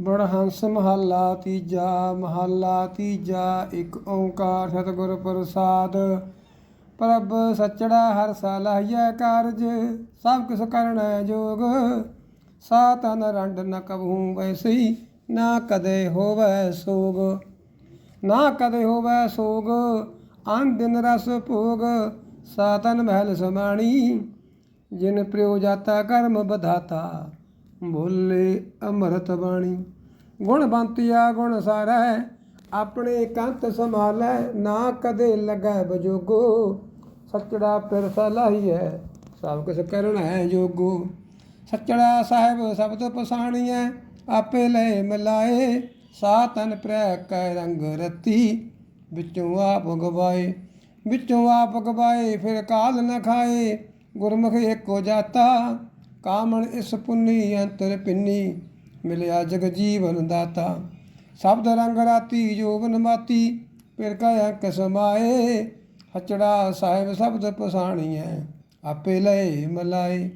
ਬੜਹੰਸ ਮਹੱਲਾ ਤੀਜਾ ਮਹੱਲਾ ਤੀਜਾ, ਇੱਕ ਓੰਕਾਰ ਸਤਿਗੁਰ ਪ੍ਰਸਾਦ। ਪ੍ਰਭ ਸਚੜਾ ਹਰ ਸਲਾਹੀਐ ਕਾਰਜ, ਸਭ ਕਿਸ ਕਰਣੈ ਜੋਗ। ਸਾ ਤਨ ਰੰਡ ਨ ਕਬਹੂ ਵੈਸੀ, ਨਾ ਕਦੇ ਹੋਵੈ ਸੋਗ। ਨਾ ਕਦੇ ਹੋਵੈ ਸੋਗ, ਅਨ ਦਿਨ ਰਸ ਭੋਗ, ਸਾ ਮਹਿਲ ਸਮਾਣੀ। ਜਿਨ ਪ੍ਰਿਉ ਜਾਤਾ ਕਰਮ ਬਧਾਤਾ ਬੋਲੇ ਅੰਮ੍ਰਿਤ ਬਾਣੀ। ਗੁਣ ਬੰਤਿਆ ਗੁਣ ਸਾਰੈ, ਆਪਣੇ ਕੰਤ ਸੰਭਾਲੈ, ਨਾ ਕਦੇ ਲਗੈ ਬਜੋਗੋ। ਸੱਚੜਾ ਫਿਰ ਸਲਾਹੀਐ, ਸਭ ਕੁਛ ਕਰਨਾ ਹੈ ਜੋਗੋ। ਸੱਚੜਾ ਸਾਹਿਬ ਸ਼ਬਦ ਪਸਾਣੀਐ, ਆਪੇ ਲੈ ਮਿਲਾਏ। ਸਾ ਤਨ ਪ੍ਰੈ ਕੈ ਰੰਗ ਰਤੀ, ਵਿੱਚੋਂ ਆਪ ਗਵਾਏ। ਵਿੱਚੋਂ ਆਪ ਗਵਾਏ, ਫਿਰ ਕਾਲ ਨ ਖਾਏ। ਗੁਰਮੁਖ ਏਕੋ ਜਾਤਾ ਕਾਮਣ ਇਸ ਪੁੰਨੀ ਅੰਤਰ ਪਿੰਨੀ, ਮਿਲਿਆ ਜਗ ਜੀਵਨ ਦਾਤਾ। ਸ਼ਬਦ ਰੰਗ ਰਾਤੀ ਜੋਬਨ ਮਾਤੀ ਫਿਰ ਕਾ ਅੰਕ ਸਮਾਏ ਹਚੜਾ ਸਾਹਿਬ ਸ਼ਬਦ ਪਸਾਣੀਐ, ਆਪੇ ਲਏ ਮਲਾਏ।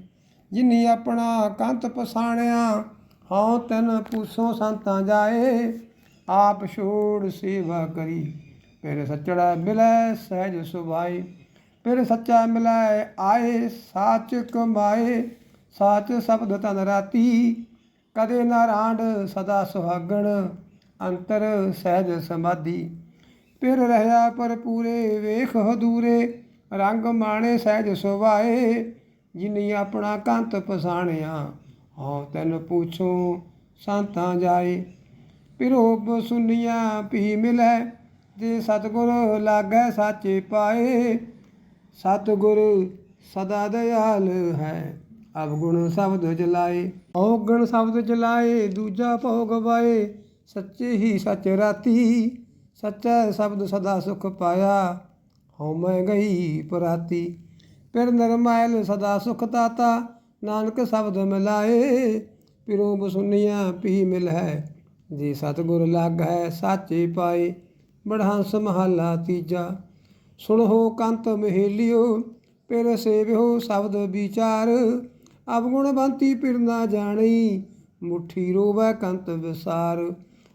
ਜਿਨੀ ਆਪਣਾ ਕੰਤ ਪਸਾਣਿਆ, ਹਉ ਤਨ ਪੂਸੋਂ ਸੰਤਾਂ ਜਾਏ। ਆਪ ਛੋੜ ਸੇਵਾ ਕਰੀ, ਫਿਰ ਸੱਚੜਾ ਮਿਲੈ ਸਹਿਜ ਸੁਭਾਈ ਫਿਰ ਸੱਚਾ ਮਿਲੈ ਆਏ ਸਾਚ ਕਮਾਏ ਸਾਚ ਸ਼ਬਦ ਤਨ ਰਾਤੀ, ਕਦੇ ਨਾ ਰਾਂਡ ਸਦਾ ਸੁਹਾਗਣ, ਅੰਤਰ ਸਹਿਜ ਸਮਾਧੀ। ਫਿਰ ਰਹਾ ਪਰ ਪੂਰੇ ਵੇਖ ਹਦੂਰੇ ਰੰਗ ਮਾਣੇ ਸਹਿਜ ਸੁਭਾਏ, ਜਿਨੀ ਆਪਣਾ ਕੰਤ ਪਸਾਣਿਆ, ਹਉ ਤੈਨ ਪੁੱਛੋ ਸੰਤਾਂ ਜਾਏ। ਪਿਰੋਬ ਸੁਨੀਆਂ ਪੀ ਮਿਲੈ, ਜੇ ਸਤਿਗੁਰ ਲਾਗੈ ਸਾਚੇ ਪਾਏ, ਸਤਿਗੁਰ ਸਦਾ ਦਇਆਲ ਹੈ। ਅਵਗੁਣ ਸ਼ਬਦ ਜਲਾਏ ਔਗਣ ਸ਼ਬਦ ਜਲਾਏ, ਦੂਜਾ ਭੋਗ ਗਵਾਏ ਸੱਚੇ ਹੀ ਸੱਚ ਰਾਤੀ, ਸੱਚਾ ਸ਼ਬਦ ਸਦਾ ਸੁਖ ਪਾਇਆ। ਹਉ ਮੈਂ ਗਈ ਪਰਾਤੀ ਫਿਰ ਨਰਮਾਇਲ ਸਦਾ ਸੁਖ ਦਾਤਾ। ਨਾਨਕ ਸ਼ਬਦ ਮਿਲਾਏ, ਪਿਰੋ ਬਸੁਨੀਆਂ ਪੀ ਮਿਲ ਹੈ। ਜੀ ਸਤਿਗੁਰ ਲੱਗ ਹੈ ਸਾਚੇ ਪਾਏ, ਬੜਹੰਸ ਮਹੱਲਾ ਤੀਜਾ। ਸੁਣੋ ਕੰਤ ਮਹੇਲਿਓ, ਪਿਰ ਸੇਵਿਓ ਸ਼ਬਦ ਵਿਚਾਰ। ਅਵਗੁਣ ਬੰਤੀ ਪਿਰ ਨਾ ਜਾਣੀ, ਮੁਠੀ ਰੋਵੈ ਕੰਤ ਵਿਸਾਰ।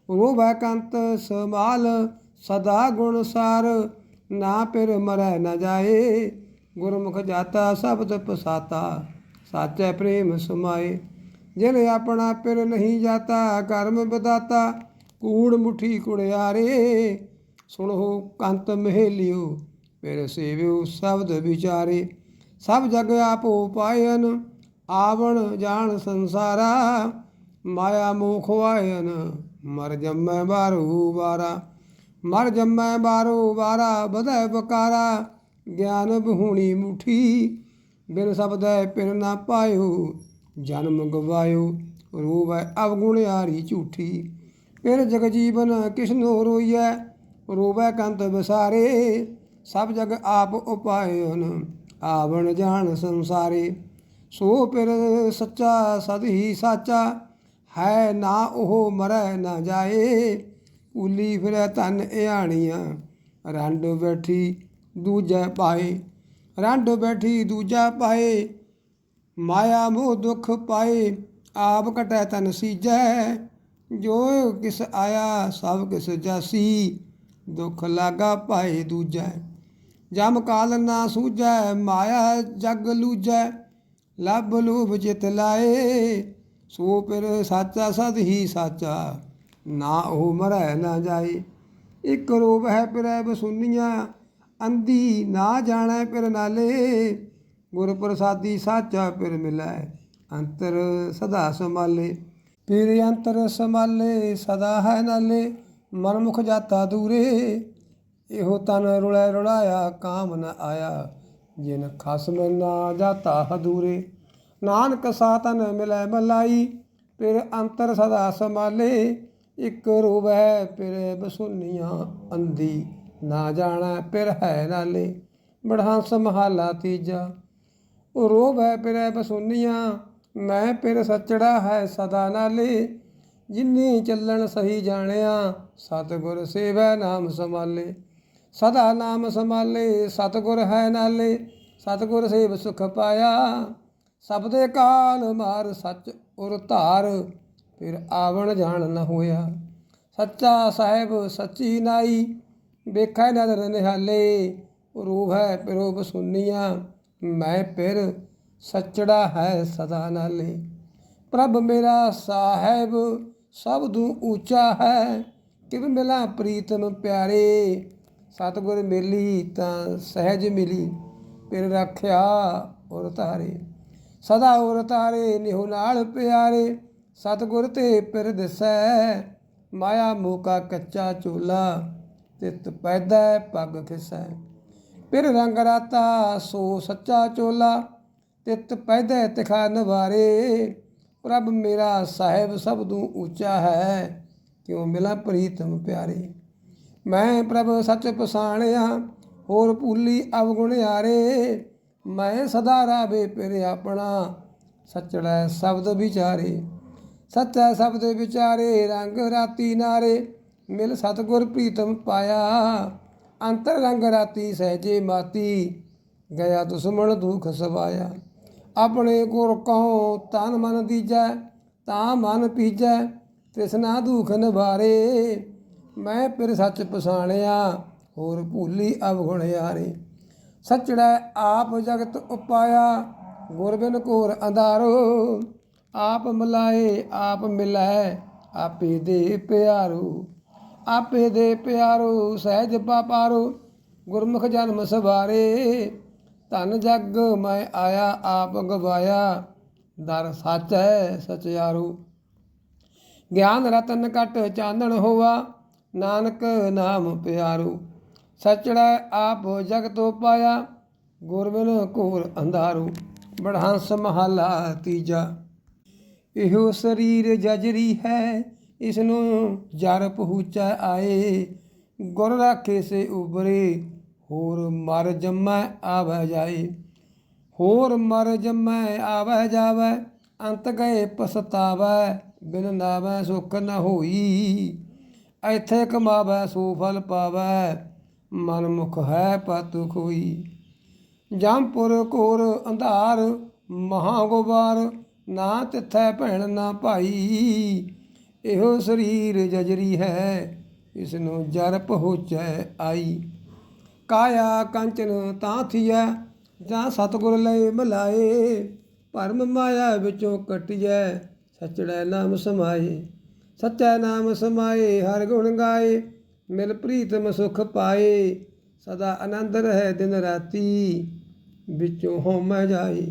ਰੋਵੈ ਕੰਤ ਸਮਾਲ ਸਦਾ ਗੁਣ ਸਾਰ। ਨਾ ਪਿਰ ਮਰੈ ਨਾ ਜਾਏ, ਗੁਰਮੁਖ ਜਾਤਾ ਸ਼ਬਦ ਪਸਾਤਾ। ਸਾਚੈ ਪ੍ਰੇਮ ਸਮਾਏ, ਜਿਨ ਆਪਣਾ ਪਿਰ ਨਹੀਂ ਜਾਤਾ, ਕਰਮ ਬਦਾਤਾ ਕੂੜ ਮੁਠੀ ਕੁੜਿਆਰੇ। ਸੁਣੋ ਕੰਤ ਮਹੇਲਿਓ, ਫਿਰ ਸੇਵਿਓ ਸ਼ਬਦ ਵਿਚਾਰੇ। ਸਭ ਜਗ ਆਪੋ ਪਾਇਨ ਆਵਣ ਜਾਣ ਸੰਸਾਰਾ, ਮਾਇਆ ਮੋਹ ਖਵਾਇਨ ਮਰ ਜੰਮੈ ਬਾਰੂ ਬਾਰਾ ਮਰ ਜੰਮੈ ਬਾਰੂ ਬਾਰਾ ਬਧੈ ਬਕਾਰਾ ਗਿਆਨ ਬਹੂਣੀ ਮੁਠੀ। ਬਿਨ ਸ਼ਬਦੈ ਪਿਨ ਨਾ ਪਾਇਓ, ਜਨਮ ਗਵਾਇਓ, ਰੋਵੈ ਅਵਗੁਣ ਆਰੀ ਝੂਠੀ। ਫਿਰ ਜਗ ਜੀਵਨ ਕਿਸਨੋ ਰੋਈਐ, ਰੋਵੈ ਕੰਤ ਵਿਸਾਰੇ। ਸਭ ਜਗ ਆਪ ਉਪਾਇਨ, ਆਵਣ ਜਾਣ ਸੰਸਾਰੇ। ਸੋ ਪਿਰ ਸੱਚਾ ਸਦ ਹੀ ਸਾਚਾ ਹੈ ਨਾ ਉਹ ਮਰੈ ਨਾ ਜਾਏ। ਉਲੀ ਫਿਰੈ ਧਨ ਇਆਣੀਆਂ, ਰੰਡ ਬੈਠੀ ਦੂਜੈ ਪਾਏ। ਰੰਡ ਬੈਠੀ ਦੂਜਾ ਪਾਏ, ਮਾਇਆ ਮੋਹ ਦੁਖ ਪਾਏ। ਆਪ ਘਟੈ ਤਨ ਸੀਜੈ, ਜੋ ਕਿਸ ਆਇਆ ਸਭ ਕਿਸ ਜਾਸੀ। ਦੁਖ ਲਾਗਾ ਪਾਏ ਦੂਜੈ, ਜਮ ਕਾਲ ਨਾ ਸੂਝੈ ਮਾਇਆ ਜਗ ਲੂਜੈ। ਲੱਭ ਲੂਭ ਜਿਤ ਲਾਏ, ਸੋ ਪਿਰ ਸਾਚਾ ਸਦ ਹੀ ਸਾਚਾ, ਨਾ ਉਹ ਮਰੈ ਨਾ ਜਾਏ। ਇੱਕ ਰੂਪ ਹੈ ਪਿਰੈ ਬਸੁਨੀਆਂ, ਅੰਧੀ ਨਾ ਜਾਣੈ ਪਿਰ ਨਾਲੇ। ਗੁਰ ਪ੍ਰਸਾਦੀ ਸਾਚਾ ਪਿਰ ਮਿਲੈ, ਅੰਤਰ ਸਦਾ ਸੰਭਾਲੇ। ਪੀਰ ਅੰਤਰ ਸੰਭਾਲੇ, ਸਦਾ ਹੈ ਨਾਲੇ ਮਨ ਮੁਖ ਜਾਤਾ ਦੂਰੇ। ਇਹੋ ਤਨ ਰੁਲੈ ਰੁਲਾਇਆ, ਕਾਮ ਨ ਆਇਆ। ਜਿਨ ਖਸਮ ਨਾ ਜਾਤਾ ਹਦੂਰੇ, ਨਾਨਕ ਸਾਤਨ ਮਿਲੈ ਮਲਾਈ, ਫਿਰ ਅੰਤਰ ਸਦਾ ਸੰਭਾਲੇ, ਇਕ ਰੂਪੈ ਫਿਰ ਬਸੁਨੀਆਂ ਅੰਦੀ ਨਾ ਜਾਣਾ ਫਿਰ ਹੈ ਨਾਲੇ, ਬੜਹੰਸ ਮਹੱਲਾ ਤੀਜਾ, ਉਹ ਰੋਬ ਹੈ ਪਿਰੈ ਬਸੁਨੀਆਂ, ਮੈਂ ਪਿਰ ਸੱਚੜਾ ਹੈ ਸਦਾ ਨਾਲੇ, ਜਿਨੀ ਚੱਲਣ ਸਹੀ ਜਾਣਿਆ, ਸਤਿਗੁਰ ਸੇਵੈ ਨਾਮ ਸੰਭਾਲੇ। ਸਦਾ ਨਾਮ ਸੰਭਾਲੇ, ਸਤਿਗੁਰ ਹੈ ਨਾਲੇ, ਸਤਿਗੁਰ ਸੇਵ ਸੁਖ ਪਾਇਆ। ਸਬਦੇ ਕਾਲ ਮਾਰ ਸੱਚ ਉਰ ਧਾਰ, ਫਿਰ ਆਵਣ ਜਾਣ ਨ ਹੋਇਆ। ਸੱਚਾ ਸਾਹਿਬ ਸੱਚੀ ਨਾਈ, ਵੇਖੈ ਨਦਰ ਨਿਹਾਲੇ, ਰੂਹ ਹੈ ਪਿਰੋਬ ਸੁਨੀਆਂ, ਮੈਂ ਪਿਰ ਸੱਚੜਾ ਹੈ ਸਦਾ ਨਾਲੇ। ਪ੍ਰਭ ਮੇਰਾ ਸਾਹਿਬ, ਸਭ ਤੋਂ ਉੱਚਾ ਹੈ, ਕਿਵ ਮਿਲਾ ਪ੍ਰੀਤਮ ਪਿਆਰੇ ਸਤਿਗੁਰ ਮਿਲੀ ਤਾਂ ਸਹਿਜ ਮਿਲੀ, ਫਿਰ ਰੱਖਿਆ ਔਰ ਤਾਰੇ ਸਦਾ ਔਰ ਤਾਰੇ ਨਿਹੁ ਨਾਲ ਪਿਆਰੇ, ਸਤਿਗੁਰ ਤੇ ਪਿਰ ਦਿਸੈ, ਮਾਇਆ ਮੂਕਾ ਕੱਚਾ ਚੋਲਾ, ਤਿਤ ਪੈਦਾ ਪੱਗ ਖਿਸੈ। ਫਿਰ ਰੰਗ ਰਾਤਾ ਸੋ ਸੱਚਾ ਚੋਲਾ, ਤਿਤ ਪੈਦਾ ਤਿਖਾ ਨਵਾਰੇ। ਪ੍ਰਭ ਮੇਰਾ ਸਾਹਿਬ ਸਭ ਤੋਂ ਉੱਚਾ ਹੈ, ਕਿਉ ਮਿਲਾ ਪ੍ਰੀਤਮ ਪਿਆਰੇ। ਮੈਂ ਪ੍ਰਭ ਸੱਚ ਪਛਾਣਿਆ, ਹੋਰ ਭੂਲੀ ਅਵਗੁਣਿਆਰੇ ਮੈਂ ਸਦਾ ਰਾਵੇ ਫਿਰ ਆਪਣਾ, ਸੱਚੜਾ ਸ਼ਬਦ ਵਿਚਾਰੇ। ਸੱਚਾ ਸ਼ਬਦ ਵਿਚਾਰੇ, ਰੰਗ ਰਾਤੀ ਨਾਰੇ, ਮਿਲ ਸਤਗੁਰ ਪ੍ਰੀਤਮ ਪਾਇਆ। ਅੰਤਰ ਰੰਗ ਰਾਤੀ ਸਹਜੇ ਮਾਤੀ, ਗਿਆ ਦੁਸ਼ਮਣ ਦੁਖ ਸਵਾਇਆ। ਆਪਣੇ ਗੁਰ ਕਹੋ, ਤਨ ਮਨ ਦੀਜੈ, ਤਾਂ ਮਨ ਪੀਜੈ ਤ੍ਰਿਸ਼ਨਾ ਦੁਖ ਨਿਵਾਰੇ। ਮੈਂ ਫਿਰ ਸੱਚ ਪਛਾਣਿਆ, ਹੋਰ ਭੂਲੀ ਅਵਗੁਣ ਯਾਰੇ। ਸੱਚੜਾ ਆਪ ਜਗਤ ਉਪਾਇਆ, ਗੁਰਬਿਨ ਘੋਰ ਅੰਧਾਰੋ। ਆਪ ਮਿਲਾਏ, ਆਪ ਮਿਲੈ, ਆਪੇ ਦੇ ਪਿਆਰੋ। ਆਪੇ ਦੇ ਪਿਆਰੋ, ਸਹਿਜ ਪਾਪਾਰੋ, ਗੁਰਮੁਖ ਜਨਮ ਸਵਾਰੇ। ਧਨ ਜਗ ਮੈਂ ਆਇਆ, ਆਪ ਗਵਾਇਆ, ਦਰ ਸੱਚ ਹੈ ਸਚਿਆਰੋ। ਗਿਆਨ ਰਤਨ ਕਟ ਚਾਨਣ ਹੋਵਾ ਨਾਨਕ ਨਾਮ ਪਿਆਰੋ, ਸਚੜਾ ਆਪ ਜਗ ਤੋਂ ਪਾਇਆ ਗੁਰਬਿਨ ਘੋਰ ਅੰਧਾਰੂ, ਬੜਹੰਸ ਮਹਲਾ ਤੀਜਾ। ਇਹੋ ਸਰੀਰ ਜਜਰੀ ਹੈ ਇਸ ਨੂੰ ਜਰ ਪਹੁੰਚੈ ਆਏ, ਗੁਰ ਰਾਖੇ ਸੇ ਉਬਰੇ, ਹੋਰ ਮਰ ਜੰਮੈ ਆਵੈ ਜਾਏ। ਹੋਰ ਮਰ ਜੰਮੈ ਆਵੈ ਜਾਵੈ, ਅੰਤ ਗਏ ਪਸਤਾਵੈ ਬਿਨ ਨਾਵੈ ਸੁਖ ਨ ਹੋਈ। ਇੱਥੇ ਕਮਾਵੈ ਸੂਫਲ ਪਾਵੈ ਮਨ ਮੁਖ ਹੈ ਪਤੁ ਖੋਈ ਜੰਪੁਰ ਘੋਰ ਅੰਧਾਰ ਮਹਾ ਗੋਬਾਰ ਨਾ ਤਿੱਥੈ ਭੈਣ ਨਾ ਭਾਈ। ਇਹੋ ਸਰੀਰ ਜਜਰੀ ਹੈ ਇਸ ਨੂੰ ਜਰ ਪਹੁੰਚੈ ਆਈ। ਕਾਇਆ ਕੰਚਨ ਤਾਂ ਥੀਐ, ਜਾਂ ਸਤਗੁਰ ਲਈ ਮਲਾਏ। ਭਰਮ ਮਾਇਆ ਵਿੱਚੋਂ ਕਟਿਐ, ਸਚੜੈ ਨਾਮ ਸਮਾਏ। ਸਚੈ ਨਾਮ ਸਮਾਏ, ਹਰ ਗੁਣ ਗਾਏ, ਮਿਲ ਪ੍ਰੀਤਮ ਸੁਖ ਪਾਏ, ਸਦਾ ਆਨੰਦ ਰਹੇ ਦਿਨ ਰਾਤੀ। ਵਿੱਚੋਂ ਹਉਮੈ ਜਾਏ,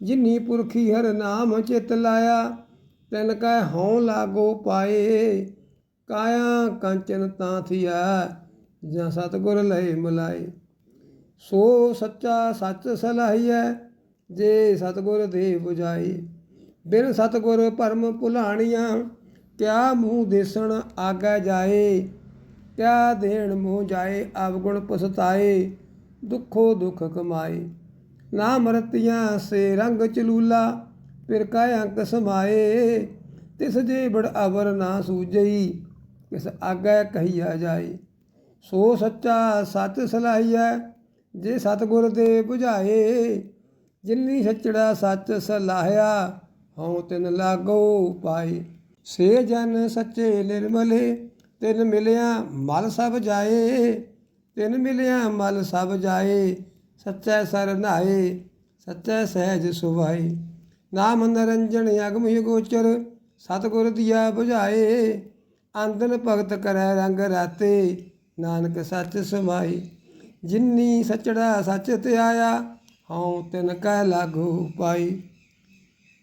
ਜਿਨੀ ਪੁਰਖੀ ਹਰ ਨਾਮ ਚਿਤ ਲਾਇਆ, ਤਿਨ ਕੈ ਹਉ ਲਾਗੋ ਪਾਏ। ਕਾਇਆ ਕੰਚਨ ਤਾਂ ਥੀਆ ਜਾਂ ਸਤਗੁਰ ਲਏ ਮਲਾਏ। ਸੋ ਸੱਚਾ ਸੱਚ ਸਲਾਹੀਐ, ਜੇ ਸਤਗੁਰ ਦੇ 부ਝਾਈ ਬਿਨ ਸਤਗੁਰ ਭਰਮ ਭੁਲਾਣੀਆਂ ਕਿਆ ਮੂੰਹ ਦੇਸਣ ਆਗਾ ਜਾਏ, ਕਿਆ ਦੇਣ ਮੂੰਹ ਜਾਏ ਅਵਗੁਣ ਪਸਤਾਏ ਦੁੱਖੋ ਦੁੱਖ ਕਮਾਏ। ਨਾ ਮਰਤੀਆਂ ਸੇ ਰੰਗ ਚਲੂਲਾ, ਫਿਰ ਕਾਇ ਅੰਕ ਸਮਾਏ। ਤਿਸ ਜੇ ਬੜ ਅਵਰ ਨਾ ਸੂਜਈ, ਕਿਸ ਆਗੈ ਕਹੀਆ ਜਾਏ। ਸੋ ਸੱਚਾ ਸੱਚ ਸਲਾਹੀਐ, ਜੇ ਸਤਗੁਰ ਦੇ 부ਝਾਏ ਜਿਨੀ ਸੱਚੜਾ ਸੱਚ ਸਲਾਹਿਆ, ਹਉ ਤਿਨ ਲਾਗੋ ਪਾਏ। ਸੇ ਜਨ ਸੱਚੇ ਨਿਰਮਲੇ, ਤਿਨ ਮਿਲਿਆ ਮਲ ਸਭ ਜਾਏ, ਤਿਨ ਮਿਲਿਆ ਮਲ ਸਭ ਜਾਏ, ਸੱਚੈ ਸਰ ਨਾਏ ਸੱਚੈ ਸਹਿਜ ਸੁਭਾਈ ਨਾਮ ਨਰੰਜਨ ਅਗਮ ਗੋਚਰ, ਸਤਗੁਰ ਦੀਆ 부ਝਾਏ ਅੰਦਨ ਭਗਤ ਕਰੈ ਰੰਗ ਰਾਤੇ, ਨਾਨਕ ਸੱਚ ਸਮਾਈ ਜਿਨੀ ਸਚੜਾ ਸੱਚ ਤੇ ਆਇਆ, ਹਉ ਤਿਨ ਕਹਿ ਲਾਗੂ ਪਾਈ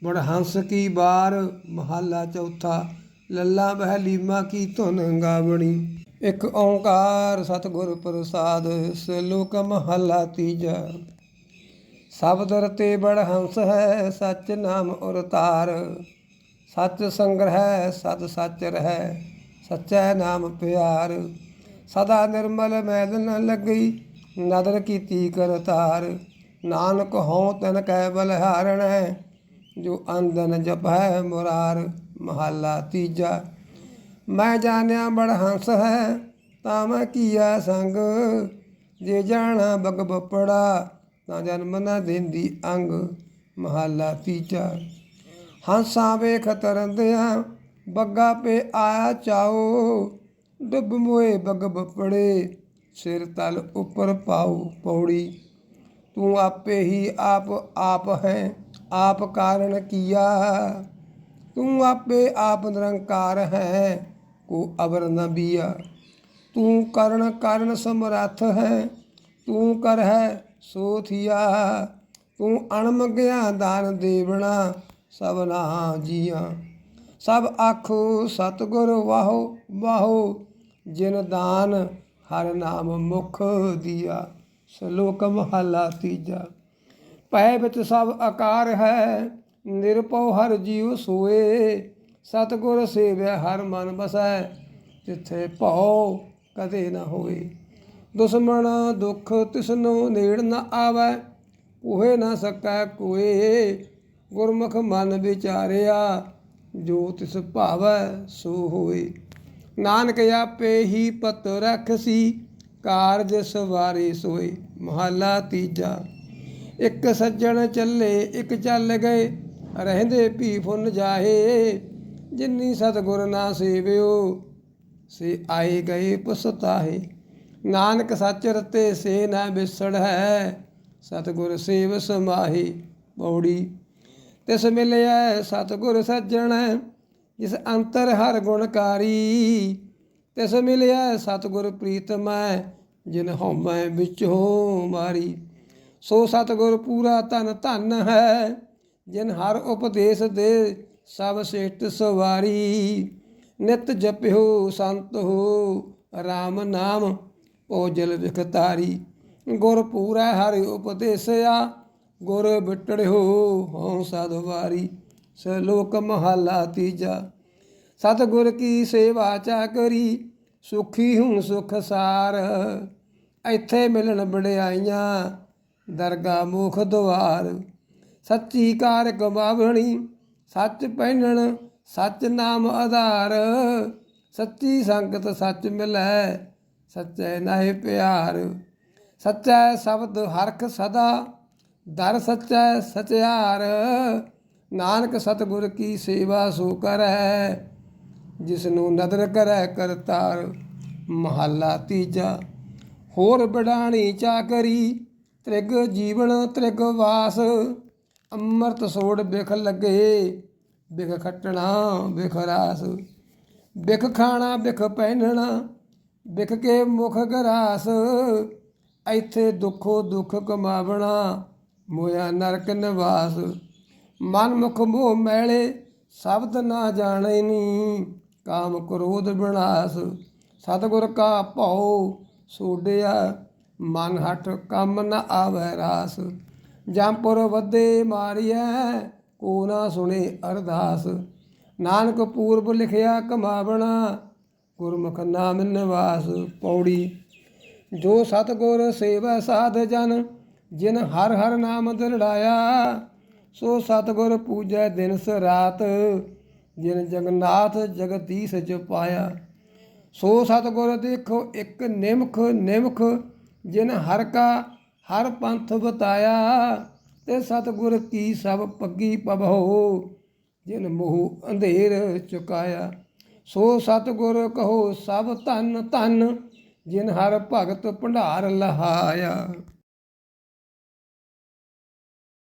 ਬੜ ਹੰਸ ਕੀ ਬਾਰ, ਮਹੱਲਾ ਚੌਥਾ, ਲੱਲਾ ਬਹਲੀਮਾ ਕੀ ਧੁਨ ਗਾਵਣੀ। ਇੱਕ ਓੰਕਾਰ ਸਤਿਗੁਰ ਪ੍ਰਸਾਦ, ਸਲੋਕ ਮਹੱਲਾ ਤੀਜਾ। ਸਬਦ ਰਤੇ ਬੜ ਹੰਸ ਹੈ, ਸਚ ਨਾਮ ਔਰ ਤਾਰ। ਸਚ ਸੰਗ੍ਰਹਿ ਸਤ ਸਚ ਰਹਿ, ਸਚੈ ਨਾਮ ਪਿਆਰ। ਸਦਾ ਨਿਰਮਲ ਮੈਲ ਨ ਲੱਗੀ, ਨਦਰ ਕੀਤੀ ਕਰਤਾਰ। ਨਾਨਕ ਹਉ ਤਨ ਕੈ ਬਲਿਹਾਰਣੈ ਜੋ ਅੰਦਨ ਹੈ ਮੁਰਾਰ ਮਹੱਲਾ ਤੀਜਾ। ਮੈਂ ਜਾਣਿਆ ਬੜ ਹੰਸ ਹੈ, ਤਾਂ ਮੈਂ ਕੀਆ ਸੰਗ। ਜੇ ਜਾਣਾ ਬਗ ਬਪੜਾ, ਤਾਂ ਜਨਮ ਨਾ ਦਿੰਦੀ ਅੰਗ। ਮਹੱਲਾ ਤੀਜਾ। ਹੰਸਾਂ ਵੇਖ ਤਰੰਦਿਆਂ, ਬੱਗਾ ਪੇ ਆਇਆ ਚਾਓ। ਡੁੱਬ ਮੋਏ ਬਗ ਬਪੜੇ, ਸਿਰ ਤਲ ਉੱਪਰ ਪਾਉ ਪੌੜੀ। ਤੂੰ ਆਪੇ ਹੀ ਆਪ ਆਪ ਹੈ। ਆਪ ਕਾਰਨ ਕੀਆ? ਤੂੰ ਆਪੇ ਆਪ ਨਿਰੰਕਾਰ ਹੈ, ਕੋ ਅਵਰ ਨ ਬੀਆ। ਤੂੰ ਕਰਨ ਕਰਨ ਸਮਰੱਥ ਹੈ, ਤੂੰ ਕਰ ਹੈ ਸੋ ਥੀਆ ਤੂੰ ਅਣਮਗਿਆ ਦਾਨ ਦੇਵਣਾ ਸਭਨਾ ਜੀਆਂ। ਸਭ ਆਖੋ ਸਤਿਗੁਰ ਵਾਹੋ ਵਾਹੋ, ਜਿਨ ਦਾਨ ਹਰ ਨਾਮ ਮੁਖ ਦੀਆ। ਸ਼ਲੋਕ ਮਹਲਾ ਤੀਜਾ। ਪੈ ਵਿੱਚ ਸਭ ਆਕਾਰ ਹੈ, ਨਿਰਭਉ ਹਰ ਜੀਵ ਸੋਏ, ਸਤਿਗੁਰ ਸੇਵੈ ਹਰ ਮਨ ਬਸੈ, ਜਿੱਥੇ ਭਉ ਕਦੇ ਨਾ ਹੋਏ ਦੁਸ਼ਮਣ ਦੁੱਖ ਤਿਸਨੋ ਨੇੜ ਨਾ ਆਵੈ ਕੋਹੇ ਨਾ ਸਕੈ ਕੋਏ। ਗੁਰਮੁਖ ਮਨ ਵਿਚਾਰਿਆ, ਜੋ ਤਿਸ ਭਾਵੈ ਸੋ ਹੋਏ ਨਾਨਕ ਆਪੇ ਹੀ ਪਤ ਰਖਸੀ, ਕਾਰਜ ਸਵਾਰੇ ਸੋਏ। ਮਹਲਾ ਤੀਜਾ। ਇੱਕ ਸੱਜਣ ਚੱਲੇ, ਇੱਕ ਚੱਲ ਗਏ। ਰਹਿੰਦੇ ਭੀ ਫੁੰਨ ਜਾਹੇ, ਜਿਨੀ ਸਤਿਗੁਰ ਨਾ ਸੇਵਿਓ, ਸੇ ਆਏ ਗਏ ਪਸਤਾਹੇ। ਨਾਨਕ ਸੱਚ ਰਤੇ ਸੇ ਨਾ ਵਿਸੜ ਹੈ, ਸਤਿਗੁਰ ਸੇਵ ਸਮਾਹੀ। ਪੌੜੀ, ਤਿਸ ਮਿਲਿਆ ਸਤਿਗੁਰ ਸੱਜਣ, ਜਿਸ ਅੰਤਰ ਹਰ ਗੁਣਕਾਰੀ ਤਿਸ ਮਿਲਿਆ ਸਤਿਗੁਰ ਪ੍ਰੀਤਮੈ, ਜਿਨ ਹਉਮੈ ਹੋ ਮਾਰੀ। ਸੋ ਸਤਿਗੁਰ ਪੂਰਾ ਧਨ ਧਨ ਹੈ, ਜਿਨ ਹਰ ਉਪਦੇਸ਼ ਦੇ ਸਭ ਸੇਠ ਸਵਾਰੀ। ਨਿਤ ਜਪਿਓ ਸੰਤ ਹੋ RAM ਨਾਮ ਭੋਜਲ ਵਿਖਤਾਰੀ। ਗੁਰ ਪੂਰਾ ਹਰਿ ਉਪਦੇਸਿਆ, ਗੁਰ ਬਿਟੜਿਓ ਹਉ ਸਦਵਾਰੀ ਸ਼ਲੋਕ ਮਹਲਾ ਤੀਜਾ, ਸਤਿਗੁਰ ਕੀ ਸੇਵਾ ਚਾ ਕਰੀ, ਸੁਖੀ ਹੂੰ ਸੁਖ ਸਾਰ। ਇੱਥੇ ਮਿਲਣ ਬੜਾਈਆਂ ਦਰਗਾ ਮੁਖ ਦੁਆਰ ਸੱਚੀ ਕਾਰ ਕਮਾਵਣੀ ਸੱਚ ਪਹਿਨਣ, ਸੱਚ ਨਾਮ ਆਧਾਰ। ਸੱਚੀ ਸੰਗਤ ਸੱਚ ਮਿਲੈ, ਸੱਚੇ ਨਾਹਿ ਪਿਆਰ। ਸੱਚਾ ਸ਼ਬਦ ਹਰਖ ਸਦਾ, ਦਰ ਸੱਚਾ ਸਚਿਆਰ। ਨਾਨਕ ਸਤਿਗੁਰ ਕੀ ਸੇਵਾ ਸੋ ਕਰੈ ਜਿਸ ਨੂੰ ਨਦਰ ਕਰੈ ਕਰਤਾਰ। ਮਹੱਲਾ ਤੀਜਾ, ਹੋਰ ਬੜਾਣੀ ਚਾਕਰੀ ਤ੍ਰਿਗ ਜੀਵਨ ਤ੍ਰਿਗ ਵਾਸ, ਅੰਮ੍ਰਿਤ ਸੋੜ ਬਿਖ ਲੱਗੇ, ਬਿਖ ਖੱਟਣਾ ਬਿਖ ਰਾਸ। ਬਿਖ ਖਾਣਾ ਬਿਖ ਪਹਿਨਣਾ, ਬਿਖ ਕੇ ਮੁਖ ਗਰਾਸ। ਇੱਥੇ ਦੁੱਖੋ ਦੁੱਖ ਕਮਾਵਣਾ, ਮੋਇਆ ਨਰਕ ਨਿਵਾਸ। ਮਨ ਮੁਖ ਮੋਹ ਮੈਲੇ, ਸ਼ਬਦ ਨਾ ਜਾਣੇ ਨੀ, ਕਾਮ ਕ੍ਰੋਧ ਵਿਨਾਸ਼ ਸਤਿਗੁਰ ਕਾ ਭਉ ਸੋਡਿਆ ਮਨ ਹਟ ਕੰਮ ਨ ਆਵੈ ਰਾਸ। ਜੰਪੁਰ ਵਧੇ ਮਾਰੀਐ, ਕੋ ਨਾ ਸੁਣੇ ਅਰਦਾਸ। ਨਾਨਕ ਪੂਰਬ ਲਿਖਿਆ ਕਮਾਵਣਾ, ਗੁਰਮੁਖ ਨਾਮ ਨਿਵਾਸ ਪੌੜੀ। ਜੋ ਸਤਗੁਰ ਸੇਵੈ ਸਾਧ ਜਨ, ਜਿਨ ਹਰ ਹਰ ਨਾਮ ਦਿਲੜਾਇਆ ਸੋ ਸਤਗੁਰ ਪੂਜੈ ਦਿਨ ਸ ਰਾਤ। ਜਿਨ ਜਗਨਾਥ ਜਗਦੀਸ਼ ਚ ਪਾਇਆ, ਸੋ ਸਤਗੁਰ ਦੇਖੋ ਇੱਕ ਨਿਮਖ ਨਿਮਖ ਜਿਨ ਹਰ ਕਾ ਹਰ ਪੰਥ ਬਤਾਇਆ, ਤੇ ਸਤਗੁਰ ਕੀ ਸਭ ਪੱਗੀ ਪਵਹੁ ਜਿਨ ਮੋਹ ਅੰਧੇਰ ਚੁਕਾਇਆ। ਸੋ ਸਤਗੁਰ ਕਹੋ ਸਭ ਧਨ ਧਨ, ਜਿਨ ਹਰ ਭਗਤ ਭੰਡਾਰ ਲਹਾਇਆ।